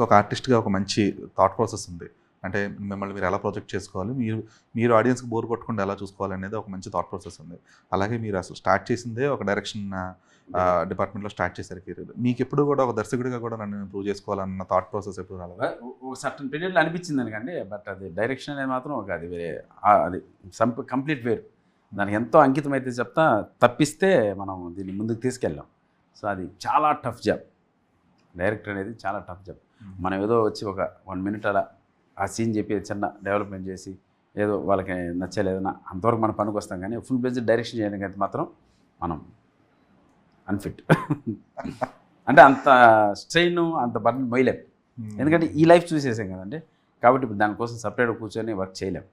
మీకు ఒక ఆర్టిస్ట్గా ఒక మంచి థాట్ ప్రాసెస్ ఉంది. అంటే మిమ్మల్ని మీరు ఎలా ప్రొజెక్ట్ చేసుకోవాలి? మీరు మీరు ఆడియన్స్కి బోర్ కొట్టకుండా ఎలా చూసుకోవాలి అనేది ఒక మంచి థాట్ ప్రాసెస్ ఉంది. అలాగే మీరు అసలు స్టార్ట్ చేసిందే ఒక డైరెక్షన్ డిపార్ట్మెంట్లో స్టార్ట్ చేశారు కెరీర్ మీకు ఎప్పుడు కూడా ఒక దర్శకుడిగా కూడా నన్ను ఇంప్రూవ్ చేసుకోవాలన్న థాట్ ప్రాసెస్ ఎప్పుడు రాలేదు? ఒక సర్టన్ పీరియడ్లో అనిపించింది అనుకండి బట్ అది డైరెక్షన్ అనేది మాత్రం ఒక అది వేరే అది సమ్ కంప్లీట్ వేరు. దానికి ఎంతో అంకితం అయితే చెప్తా తప్పిస్తే మనం దీన్ని ముందుకు తీసుకెళ్ళాం. సో అది చాలా టఫ్ జాబ్ డైరెక్టర్ అనేది చాలా టఫ్ జాబ్ మనం ఏదో వచ్చి ఒక వన్ మినిట్ అలా ఆ సీన్ చెప్పి చిన్న డెవలప్మెంట్ చేసి ఏదో వాళ్ళకి నచ్చలేదన్నా అంతవరకు మన పనికి వస్తాం కానీ ఫుల్ బేస్డ్ డైరెక్షన్ చేయడానికి అయితే మాత్రం మనం అన్ఫిట్ అంటే అంత స్ట్రెయిన్ అంత బర్న్ మొయ్యలేం. ఎందుకంటే ఈ లైఫ్ చూసేసాం కదండి. కాబట్టి ఇప్పుడు దానికోసం సపరేట్ కూర్చొని వర్క్ చేయలేం.